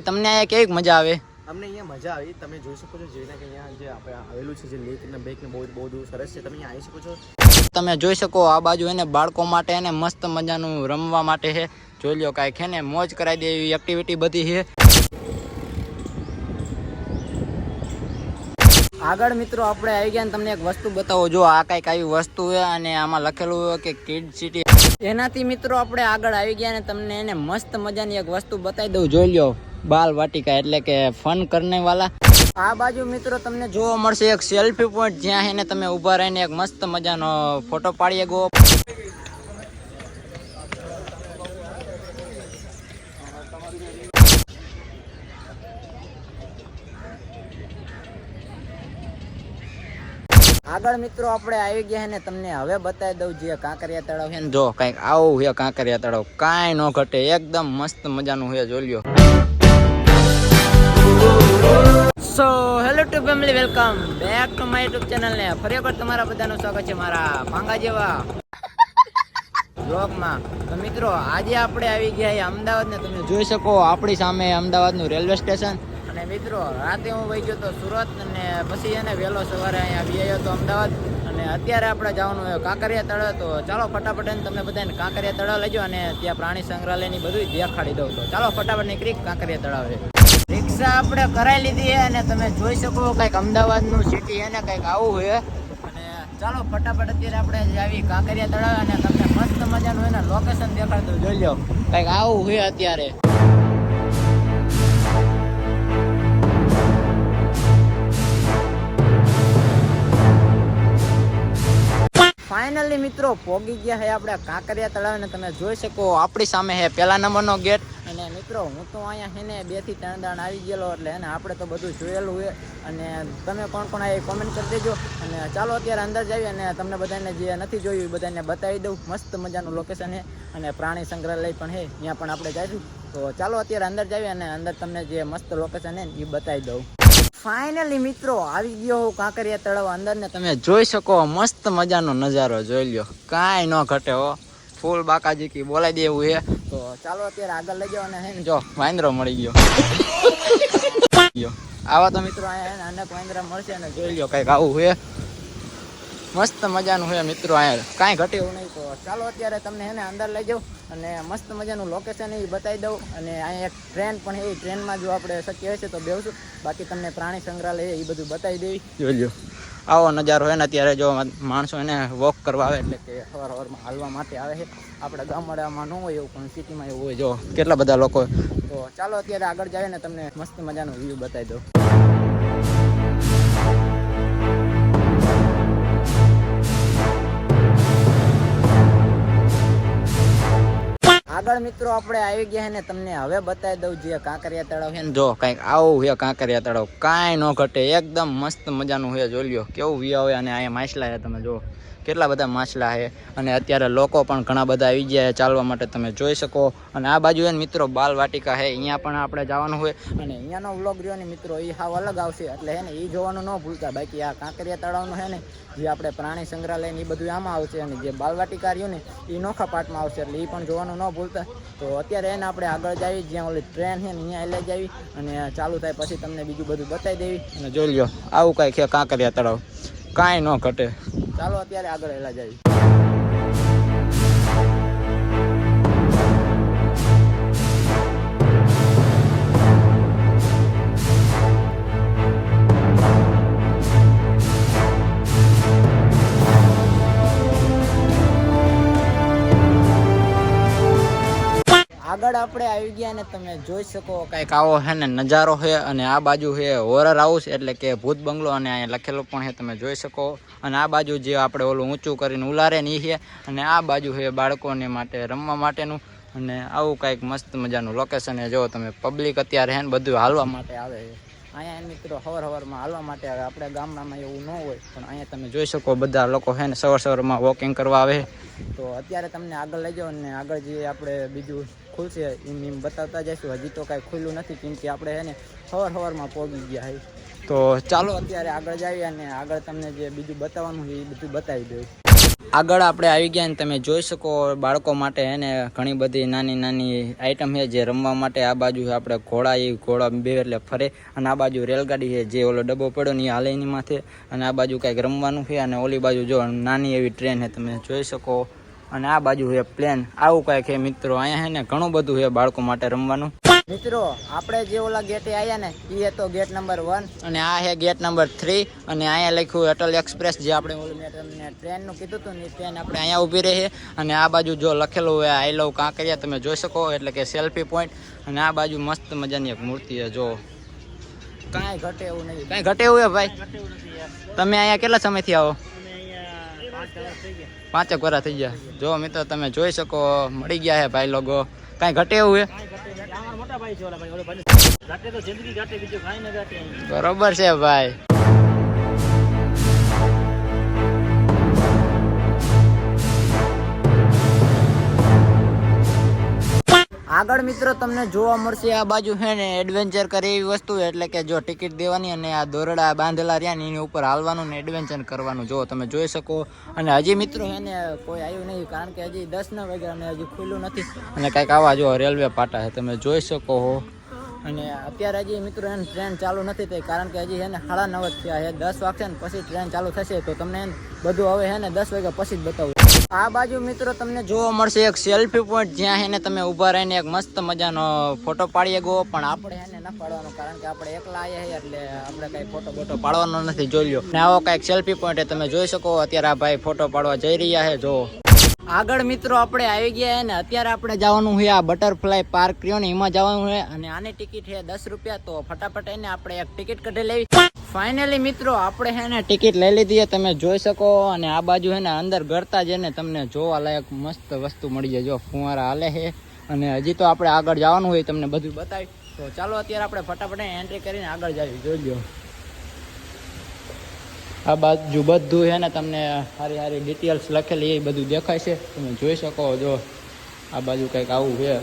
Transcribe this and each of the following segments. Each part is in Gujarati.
તમને અહીંયા કેવી મજા આવે? અમને અહીંયા મજા આવી. તમે જોઈ શકો છો જેના કે અહીંયા જે આપણે આવેલું છે જે લેક ને બેક ને બહુ બહુ સરસ છે. તમે અહીંયા આવી શકો છો. તમે જોઈ શકો આ બાજુ એને બાળકો માટે એને મસ્ત મજાનું રમવા માટે છે. જોઈ લ્યો કાંઈક છે ને મોજ કરાવી દે એવી એક્ટિવિટી બધી છે. આગળ મિત્રો આપણે આવી ગયા ને તમને એક વસ્તુ બતાવો. જો આ કાંઈક આવી વસ્તુ છે અને આમાં લખેલું હોય કે કિડ સિટી એનાથી મિત્રો આપણે આગળ આવી ગયા ને તમને એને મસ્ત મજાની એક વસ્તુ બતાવી દઉં. જોઈ લ્યો. બાલ વાટિકા એટલે કે ફન કરને વાલા આ બાજુ મિત્રો તમને જોવા મળશે એક સેલ્ફી પોઈન્ટ જ્યાં એને તમે ઊભા રહીને એક મસ્ત મજાનો ફોટો પાડીએ ગો. આગળ મિત્રો આપણે આવી ગયા ને, તમને હવે બતાવી દઉં જે કાંકરિયા તળાવ છે ને, જો કંઈક આવું છે કાંકરિયા તળાવ. કાંઈ ન ઘટે, એકદમ મસ્ત મજાનું છે જોઈ લ્યો. So hello to family welcome back to my YouTube channel ને. ફરી વખત તમારા બધાનું સ્વાગત છે મારા પાંગા જેવા બ્લોગમાં તો મિત્રો, આજે આપણે આવી ગયા એ અમદાવાદ ને તમે જોઈ શકો આપણી સામે અમદાવાદનું રેલવે સ્ટેશન. અને મિત્રો, રાતે હું વહી ગયો તો સુરત અને પછી એને વહેલો સવારે અહીંયા આવી આવ્યો તો અમદાવાદ. અને અત્યારે આપણે જવાનું હોય કાંકરિયા તળાવ તો ચાલો ફટાફટ તમને બધાને કાંકરિયા તળાવ લેજો અને ત્યાં પ્રાણી સંગ્રહાલયની બધું દેખાડી દઉં. તો ચાલો ફટાફટ નીકળી કાંકરિયા તળાવે રિક્ષા આપણે કરાવી લીધી અને તમે જોઈ શકો કંઈક અમદાવાદનું સિટી એને ને કંઈક આવું હોય અને ચાલો ફટાફટ અત્યારે આપણે આવી કાંકરિયા તળાવ અને તમને મસ્ત મજાનું એને લોકેશન દેખાડતું જોઈ લો કંઈક આવું હોય અત્યારે. ફાઇનલી મિત્રો, પોગી ગયા છે આપણે કાંકરિયા તળાવ ને તમે જોઈ શકો આપણી સામે છે પહેલા નંબરનો ગેટ અને મિત્રો, હું તો અહીંયા છે ને બેથી ત્રણ દાણ આવી ગયેલો, એટલે એને આપણે તો બધું જોયેલું છે. અને તમે કોણ કોણ આવી કોમેન્ટ કરી દેજો. અને ચાલો અત્યારે અંદર જઈએ અને તમને બધાને જે નથી જોયું એ બધાને બતાવી દઉં. મસ્ત મજાનું લોકેશન છે અને પ્રાણી સંગ્રહાલય પણ છે. ત્યાં પણ આપણે જઈશું તો ચાલો અત્યારે અંદર જઈએ અને અંદર તમને જે મસ્ત લોકેશન છે એ બતાવી દઉં. ફાઇનલી મિત્રો, આવી ગયો હું કાંકરિયા તળાવ. અંદર ને તમે જોઈ શકો, મસ્ત મજાનો નજારો. જોઈ લ્યો. કાંઈ ન ઘટે હો. ફૂલ બાકાજી કી બોલાઈ દેવું હે. તો ચાલો અત્યારે આગળ લઈ જાઓ અને હે ને જો, વાંદરો મળી ગયો. આવા તો મિત્રો અહીંયા હે અનેક વાંદરા મળશે ને જોઈ લ્યો કંઈક આવું છે મસ્ત મજાનું છે મિત્રો અહીંયા. કાંઈ ઘટે એવું નહીં. તો ચાલો અત્યારે તમને હે ને અંદર લઈ જાઉં અને મસ્ત મજાનું લોકેશન એ બતાવી દઉં. અને અહીંયા એક ટ્રેન પણ એ ટ્રેનમાં જો આપણે શક્ય હશે તો બેસું. બાકી તમને પ્રાણી સંગ્રહાલય એ બધું બતાવી દેવી. જોઈ લો આવો નજારો હોય ને, અત્યારે જો માણસો એને વોક કરવા આવે એટલે કે સવાર સવારમાં હાલવા માટે આવે છે. આપણે ગામડામાં ન હોય એવું, પણ સિટીમાં એવું હોય, જો કેટલા બધા લોકો. તો ચાલો અત્યારે આગળ જાય ને, તમને મસ્ત મજાનો વ્યૂ બતાવી દઉં. આગળ મિત્રો આપણે આવી ગયા ને, તમને હવે બતાવી દઉં જે કાંકરિયા તળાવ છે ને, જો કંઈક આવું છે કાંકરિયા તળાવ. કાંઈ ન ઘટે, એકદમ મસ્ત મજાનું છે જોઈ કેવું વ્યૂ આવે અને અહીંયા માછલા છે તમે, જો. કેટલા બધા માછલા છે અને અત્યારે લોકો પણ ઘણા બધા આવી ગયા ચાલવા માટે, તમે જોઈ શકો. અને આ બાજુ એને મિત્રો બાલ વાટિકા છે અહીંયા પણ આપણે જવાનું હોય. અને અહીંયાનો વ્લોગ રહ્યો ને મિત્રો એ હાવ અલગ આવશે. એટલે હે ને એ જોવાનું ન ભૂલતા. બાકી આ કાંકરિયા તળાવનું છે ને જે આપણે પ્રાણી સંગ્રહાલય ને એ બધું આમાં આવશે અને જે બાલવાટિકા રહ્યું ને એ નોખા પાર્ટમાં આવશે એટલે એ પણ જોવાનું ન ભૂલતા. તો અત્યારે એને આપણે આગળ જાવી જ્યાં ઓલી ટ્રેન છે ને અહીંયા લઈ જાવી અને ચાલુ થાય પછી તમને બીજું બધું બતાવી દેવી. અને જોઈ લ્યો આવું કાંઈ છે કાંકરિયા તળાવ. કાંઈ ન ઘટે. ચાલો અત્યારે આગળ એલા જાવી. આગળ આપણે આવી ગયા ને તમે જોઈ શકો કંઈક આવો છે ને નજારો છે અને આ બાજુ છે હોરર હાઉસ એટલે કે ભૂત બંગલો અને અહીંયા લખેલો પણ છે તમે જોઈ શકો. અને આ બાજુ જે આપણે ઓલું ઊંચું કરીને ઉલારે ને છે અને આ બાજુ છે બાળકોને માટે રમવા માટેનું. અને આવું કંઈક મસ્ત મજાનું લોકેશન છે જો તમે પબ્લિક અત્યારે છે ને બધું હાલવા માટે આવે છે અહીંયા મિત્રો સવાર સવારમાં હાલવા માટે આવે. આપણે ગામડામાં એવું ન હોય, પણ અહીંયા તમે જોઈ શકો બધા લોકો છે ને સવાર સવારમાં વોકિંગ કરવા આવે. તો અત્યારે તમને આગળ લઈ જાઓ ને આગળ જે આપણે બીજું ખુલશે, એમ એમ બતાવતા જઈશું. હજી તો કાંઈ ખુલ્લું નથી, કેમ કે આપણે છે ને સવાર સવારમાં પહોંચી ગયા છે તો ચાલો અત્યારે આગળ જઈએ અને આગળ તમને જે બીજું બતાવવાનું એ બધું બતાવી દઉં. આગળ આપણે આવી ગયા ને તમે જોઈ શકો બાળકો માટે હે ને ઘણી બધી નાની નાની આઈટમ છે જે રમવા માટે આ બાજુ આપણે ઘોડા, એ ઘોડા બે એટલે ફરે. અને આ બાજુ રેલગાડી છે જે ઓલો ડબ્બો પડ્યો ને એ હાલે એની માથે. અને આ બાજુ કાંઈક રમવાનું છે અને ઓલી બાજુ જો નાની એવી ટ્રેન છે તમે જોઈ શકો. અને આ બાજુ છે પ્લેન આવું કાંઈક છે મિત્રો. અહીંયા છે ને ઘણું બધું છે બાળકો માટે રમવાનું. મિત્રો, આપણે જે ઓલા ગેટે આવ્યા ને એ હતો ગેટ નંબર વન. અને આ છે ગેટ નંબર થ્રી. અને અહીંયા લખ્યું અટલ એક્સપ્રેસ, જે આપણે ઓલું તમને ટ્રેનનું કીધું હતું ને ટ્રેન આપણે અહીંયા ઊભી રહી અને આ બાજુ જો લખેલું હોય આઈ લવ કાંકરિયા, તમે જોઈ શકો એટલે કે સેલ્ફી પોઈન્ટ અને આ બાજુ મસ્ત મજાની એક મૂર્તિ છે, જો. કાંઈ ઘટે એવું નથી કાંઈ ઘટે એવું ભાઈ? તમે અહીંયા કેટલા સમયથી આવો? પાંચેક વર્ષ થઈ ગયા. જો મિત્રો, તમે જોઈ શકો મળી ગયા છે ભાઈ લોકો. કાંઈ ઘટે એવું છે બરોબર છે ભાઈ. આગળ મિત્રો તમને જોવા મળશે આ બાજુ છે ને એડવેન્ચર કરે એવી વસ્તુ, એટલે કે જો ટિકિટ દેવાની અને આ દોરડા બાંધેલા રહ્યા ને એની ઉપર હાલવાનું ને એડવેન્ચર કરવાનું. જો તમે જોઈ શકો. અને હજી મિત્રો છે ને કોઈ આવ્યું નહીં, કારણ કે હજી દસ ના વાગ્યા અને હજી ખુલ્લું નથી. અને કાંઈક આવા જો રેલવે પાટા છે, તમે જોઈ શકો હો. અને અત્યારે હજી મિત્રો એને ટ્રેન ચાલુ નથી થઈ, કારણ કે હજી એને સાડા નવ થયા છે. દસ વાગશે ને પછી ટ્રેન ચાલુ થશે, તો તમને બધું હવે છે ને દસ વાગ્યા પછી જ બતાવું. આ બાજુ મિત્રો તમને જોવા મળશે એક સેલ્ફી પોઈન્ટ જ્યાં એને તમે ઊભા રહીને એક મસ્ત મજાનો ફોટો પાડીએ ગયો પણ આપણે એને ન પાડવાનો, કારણ કે આપણે એકલા આવીએ એટલે આપણે કઈ ફોટો બોટો પાડવાનો નથી, જોઈ લો ને આવો કંઈક સેલ્ફી પોઈન્ટ તમે જોઈ શકો, અત્યારે આ ભાઈ ફોટો પાડવા જઈ રહ્યા છે, જો. આગળ મિત્રો આપણે આવી ગયા અને અત્યારે આપણે જવાનું છે આ બટરફ્લાય પાર્ક રહ્યો ને, એમાં જવાનું છે અને આની ટિકિટ છે દસ રૂપિયા, તો ફટાફટ એને આપણે એક ટિકિટ કઢી લેવી. ફાઇનલી મિત્રો, આપણે હે ને ટિકિટ લઈ લીધી તમે જોઈ શકો અને આ બાજુ છે ને અંદર ગરતા જ ને તમને જોવા લાયક મસ્ત વસ્તુ મળી જાય. જો ફુવારા હાલે છે અને હજી તો આપણે આગળ જવાનું હોય તમને બધું બતાવી તો ચાલો અત્યારે આપણે ફટાફટ એન્ટ્રી કરીને આગળ જઈએ. જોઈ લો આ બાજુ બધું છે ને તમને સારી સારી ડિટેલ્સ લખેલી એ બધું દેખાય છે. તમે જોઈ શકો જો આ બાજુ કંઈક આવું છે.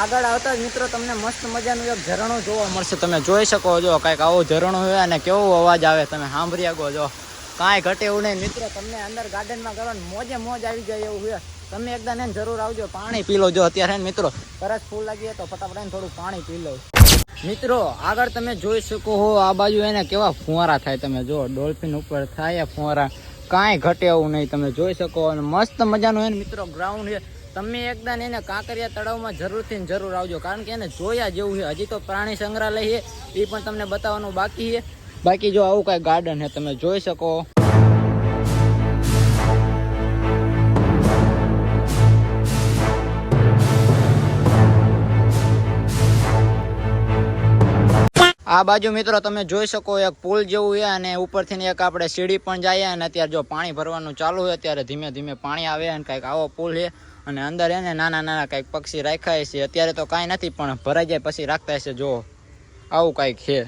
આગળ આવતા જ મિત્રો તમને મસ્ત મજાનું એક ઝરણું જોવા મળશે. તમે જોઈ શકો છો કંઈક આવું ઝરણું હોય અને કેવો અવાજ આવે તમે સાંભળી શકો છો કાંઈ ઘટે એવું નહીં. મિત્રો, તમને અંદર ગાર્ડનમાં કરવાનું મોજે મોજ આવી જાય એવું હોય તમે એકદમ એને જરૂર આવજો. પાણી પી લો જો. અત્યારે મિત્રો તરસ ફૂલ લાગી તો ફટાફટ થોડું પાણી પી લો. મિત્રો, આગળ તમે જોઈ શકો હો, આ બાજુ એને કેવા ફુવારા થાય તમે જો ડોલ્ફિન ઉપર થાય ફુવારા. કાંઈ ઘટે એવું નહીં, તમે જોઈ શકો. અને મસ્ત મજાનું એને મિત્રો ગ્રાઉન્ડ છે તમે એકદમ એને કાંકરિયા તળાવમાં જરૂરથી જરૂર આવજો. કારણ કે એને જોયા જેવું છે. હજી તો પ્રાણી સંગ્રહાલય છે. એ પણ તમને બતાવવાનું બાકી છે. બાકી જો આવું કાંઈ ગાર્ડન છે તમે જોઈ શકો. આ બાજુ મિત્રો તમે જોઈ શકો એક પુલ જેવું છે અને ઉપરથી એક આપણે સીડી પણ જઈએ અને અત્યારે જો પાણી ભરવાનું ચાલુ હોય ત્યારે ધીમે ધીમે પાણી આવે અને કંઈક આવો પુલ છે અને અંદર એને નાના નાના કંઈક પક્ષી રાખ્યા છે. અત્યારે તો કાંઈ નથી, પણ ભરાઈ જાય પછી રાખતા હશે. જો આવું કંઈક છે.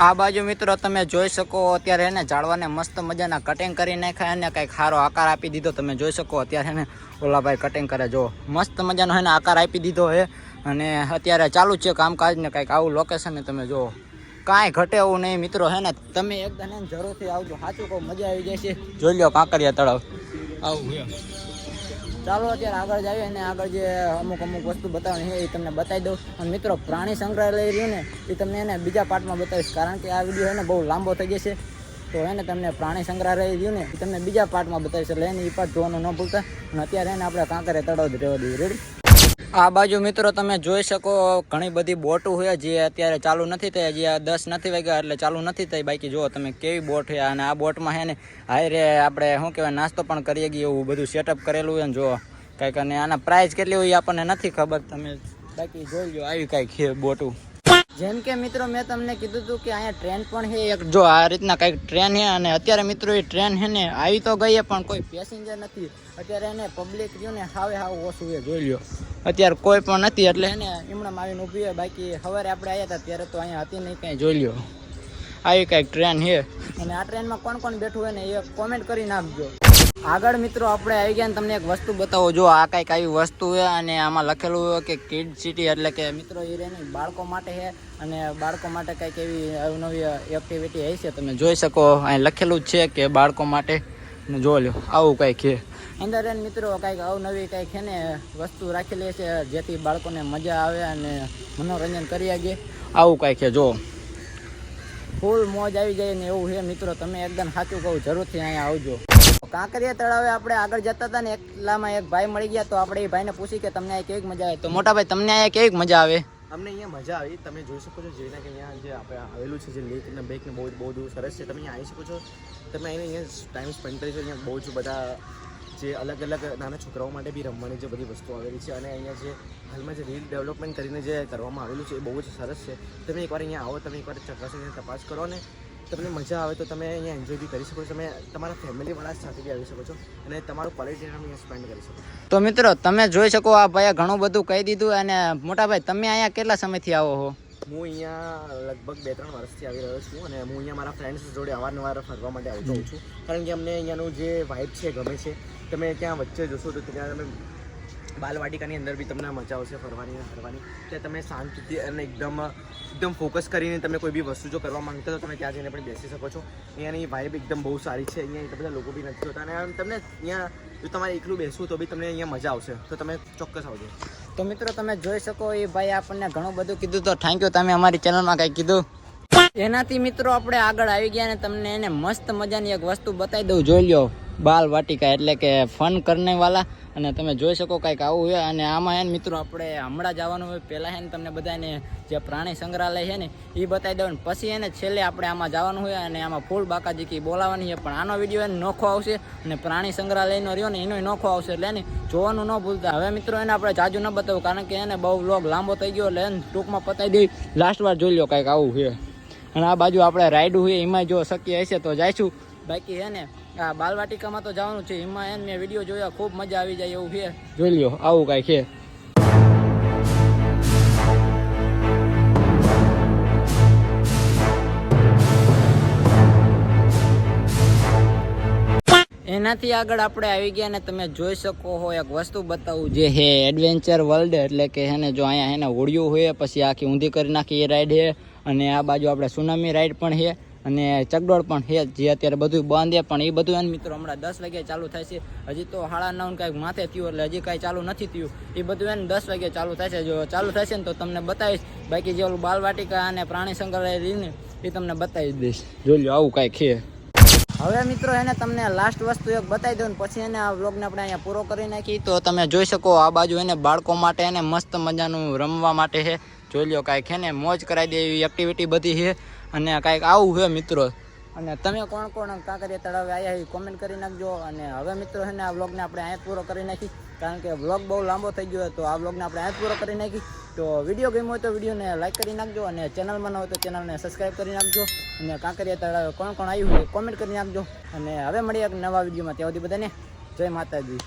આ બાજુ મિત્રો તમે જોઈ શકો, અત્યારે એને ઝાડવાને મસ્ત મજાના કટિંગ કરી નાખ્યા અને કંઈક સારો આકાર આપી દીધો. તમે જોઈ શકો, અત્યારે એને ઓલા ભાઈ કટિંગ કરે. જો મસ્ત મજાનો એને આકાર આપી દીધો છે અને અત્યારે ચાલુ છે કામકાજને કંઈક આવું લોકેશન તમે જો. કાંઈ ઘટે એવું નહીં મિત્રો હે ને? તમે એકદમ એને જરૂરથી આવજો. સાચું કહું મજા આવી જાય છે જોઈ લો કાંકરિયા તળાવ. આવું ચાલો અત્યારે આગળ જઈએ અને આગળ જે અમુક અમુક વસ્તુ બતાવવાની છે એ તમને બતાવી દઉં. અને મિત્રો પ્રાણી સંગ્રહાલય રહ્યું ને એ તમને એને બીજા પાર્ટમાં બતાવીશ. કારણ કે આ વીડિયો એને બહુ લાંબો થઈ જશે. તો એને તમને પ્રાણી સંગ્રહાલય રહ્યું ને એ તમને બીજા પાર્ટમાં બતાવીશ. એટલે એને એ પાર્ટ જોવાનું ન ભૂલતા. અને અત્યારે એને આપણે કાંકરે તળાવ જ રહેવા દઈએ. રેડી આ બાજુ મિત્રો તમે જોઈ શકો ઘણી બધી બોટો હોય જે અત્યારે ચાલુ નથી થઈ આ દસ નથી વાગ્યા એટલે ચાલુ નથી થઈ. બાકી જુઓ તમે કેવી બોટ છે અને આ બોટમાં હે ને હારે આપણે શું કહેવાય, નાસ્તો પણ કરીએ ગઈ એવું બધું સેટઅપ કરેલું હોય ને જુઓ. કંઈક અને આના પ્રાઇસ કેટલી હોય આપણને નથી ખબર. તમે બાકી જોઈ લો આવી કાંઈક બોટું. જેમ કે મિત્રો, મેં તમને કીધું હતું કે અહીંયા ટ્રેન પણ છે, એક જો આ રીતના કંઈક ટ્રેન છે અને અત્યારે મિત્રો એ ટ્રેન છે ને આવી તો ગઈ પણ કોઈ પેસેન્જર નથી. અત્યારે એને પબ્લિક રહ્યું ને હાવે હાવ ઓછું એ જોઈ લ્યો. અત્યારે કોઈ પણ નથી, એટલે એને એમણામ આવીને ઊભી હોય બાકી સવારે આપણે આવ્યા હતા, ત્યારે તો અહીંયા હતી નહીં કાંઈ જોઈ લ્યો. આવી કાંઈક ટ્રેન છે. અને આ ટ્રેનમાં કોણ કોણ બેઠું હોય ને એ કોમેન્ટ કરી નાખજો. આગળ મિત્રો આપણે આવી ગયા તમને એક વસ્તુ બતાવો. જો આ કંઈક આવી વસ્તુ છે અને આમાં લખેલું કે કિડ સિટી એટલે કે મિત્રો એ રહે બાળકો માટે છે અને બાળકો માટે કંઈક એવી અવનવી એક્ટિવિટી હશે તમે જોઈ શકો. અહીં લખેલું જ છે કે બાળકો માટે. જો લ્યો આવું કંઈક છે. અંદર એને મિત્રો કંઈક અવનવી કંઈક છે ને વસ્તુ રાખેલી છે જેથી બાળકોને મજા આવે અને મનોરંજન કરી શકે. આવું કંઈક છે, જો. ફૂલ મોજ આવી જાય ને એવું છે મિત્રો, તમે એકદમ સાચું કહું, જરૂરથી અહીંયા આવજો. કાંકરિયા તળાવે આપણે આગળ જતા હતા ને, એકલામાં એક ભાઈ મળી ગયા, તો આપણે એ ભાઈને પૂછી કે તમને અહીંયા કેવી મજા આવે? તો મોટા ભાઈ, તમને અહીંયા કેવી મજા આવે? અમને અહીંયા મજા આવી? તમે જોઈ શકો છો જેના કે અહીંયા જે આપણે આવેલું છે, જે લેક ને બેક ને બહુ બહુ સરસ છે. તમે અહીંયા આવી શકો છો. તમે અહીંયા અહીંયા ટાઈમ સ્પેન્ડ કરી શકો અહીંયા બહુ જ બધા જે અલગ અલગ નાના છોકરાઓ માટે બી રમવાની જે બધી વસ્તુઓ આવેલી છે અને અહીંયા જે હાલમાં જે રીલ ડેવલપમેન્ટ કરીને જે કરવામાં આવેલું છે, એ બહુ જ સરસ છે. તમે એકવાર અહીંયા આવો, તમે એકવાર ચકાસીને તપાસ કરો ને તમને મજા આવે તો તમે અહીંયા એન્જોય બી કરી શકો છો. તમે તમારા ફેમિલીવાળા સાથે બી આવી શકો છો અને તમારું ક્વોલિટી ટાઈમ અહીંયા સ્પેન્ડ કરી શકો તો મિત્રો તમે જોઈ શકો આ ભાઈએ ઘણું બધું કહી દીધું અને મોટા ભાઈ તમે અહીંયા કેટલા સમયથી આવો છો? હું અહીંયા લગભગ બે ત્રણ વર્ષથી આવી રહ્યો છું અને હું અહીંયા મારા ફ્રેન્ડ્સ જોડે અવારનવાર ફરવા માટે આવતો હોઉં છું. કારણ કે અમને અહીંયાનું જે વાઇબ છે ગમે છે તમે ત્યાં વચ્ચે જોશો તો ત્યાં તમે બાલવાટિકાની અંદર બી તમને મજા આવશે ફરવાની ફરવાની ત્યાં તમે શાંતિથી અને એકદમ એકદમ ફોકસ કરીને તમે કોઈ બી વસ્તુ જો કરવા માંગતા તો તમે ત્યાં જઈને પણ બેસી શકો છો. અહીંયાની વાઇબ એકદમ બહુ સારી છે. અહીંયા એટલા બધા લોકો બી નથી હોતા. અને તમને અહીંયા જો તમારે એકલું બેસવું તો બી તમને અહીંયા મજા આવશે. તો તમે ચોક્કસ આવજો. તો મિત્રો, તમે જોઈ શકો એ ભાઈ આપણને ઘણું બધું કીધું. તો થેન્ક યુ તમે અમારી ચેનલમાં કંઈ કીધું? એનાથી મિત્રો, આપણે આગળ આવી ગયા ને તમને એને મસ્ત મજાની એક વસ્તુ બતાવી દઉં. જોઈ લ્યો. બાલ વાટિકા એટલે કે ફન કરને વાલા અને તમે જોઈ શકો કંઈક આવું હોય અને આમાં હે ને મિત્રો આપણે હમણાં જવાનું હોય. પહેલાં હે ને તમને બધાને જે પ્રાણી સંગ્રહાલય છે ને એ બતાવી દઉં. પછી એને છેલ્લે આપણે આમાં જવાનું હોય અને આમાં ફૂલ બાકાજીકી બોલાવાની છે. પણ આનો વીડિયો એને નોખો આવશે અને પ્રાણી સંગ્રહાલયનો રહ્યો ને, એનો નોખો આવશે. એટલે એને જોવાનું ન ભૂલતા. હવે મિત્રો એને આપણે જાજુ ન બતાવું, કારણ કે એને બહુ વ્લોગ લાંબો થઈ ગયો એટલે એને ટૂંકમાં પતાવી દઈ. લાસ્ટ વાર જોઈ લો કંઈક આવું છે. અને આ બાજુ આપણે રાઈડ હોય એમાં જો શક્ય હશે તો જઈશું. બાકી હે ને આ બાલવાટિકામાં તો જવાનું છે. એમાં એને મેં વીડિયો જોયા ખૂબ મજા આવી જાય એવું છે. જોઈ લ્યો આવું કાંઈ છે. એનાથી આગળ આપણે આવી ગયા ને તમે જોઈ શકો હો એક વસ્તુ બતાવું જે હે એડવેન્ચર વર્લ્ડ એટલે કે હેને જો અહીંયા હેને હોડિયું હોય પછી આખી ઊંધી કરી નાખી એ રાઈડ છે અને આ બાજુ આપણે સુનામી રાઈડ પણ છે અને ચકડોળ પણ છે, જે અત્યારે બધું બંધ પણ એ બધું એને મિત્રો હમણાં દસ વાગે ચાલુ થાય છે. હજી તો હાડા નવ કાંઈક માથે થયું, એટલે હજી કાંઈ ચાલુ નથી થયું. એ બધું એને દસ વાગે ચાલુ થાય છે. જો ચાલુ થશે ને તો તમને બતાવીશ. બાકી જે ઓલું બાલવાટિકા અને પ્રાણી સંગ્રહાલય એ તમને બતાવી દઈશ. જોઈ લો આવું કાંઈક છે. હવે મિત્રો એને તમને લાસ્ટ વસ્તુ એક બતાવી દઉં પછી એને આ વ્લોગને આપણે અહીંયા પૂરો કરી નાખી તો તમે જોઈ શકો આ બાજુ એને બાળકો માટે એને મસ્ત મજાનું રમવા માટે છે. જોઈ લ્યો, કાંઈક છે ને, મોજ કરાવી દે એવી એક્ટિવિટી બધી છે અને કાંઈક આવું છે મિત્રો. અને તમે કોણ કોણ કાંકરિયા તળાવે આવ્યા એ કોમેન્ટ કરી નાખજો. અને હવે મિત્રો છે ને, આ વ્લોગને આપણે અહીંયા પૂરો કરી નાખી. કારણ કે વ્લોગ બહુ લાંબો થઈ ગયો તો આ વ્લોગને આપણે અહીંયા પૂરો કરી નાખી. તો વીડિયો ગમ્યો હોય તો વિડીયોને લાઈક કરી નાખજો અને ચેનલમાં ન હોય તો ચેનલને સબસ્ક્રાઈબ કરી નાખજો. અને કાંકરિયા તળાવે કોણ કોણ આવ્યું હોય કોમેન્ટ કરી નાખજો. અને હવે મળીએ એક નવા વિડીયોમાં ત્યાં સુધી બધાને જય માતાજી.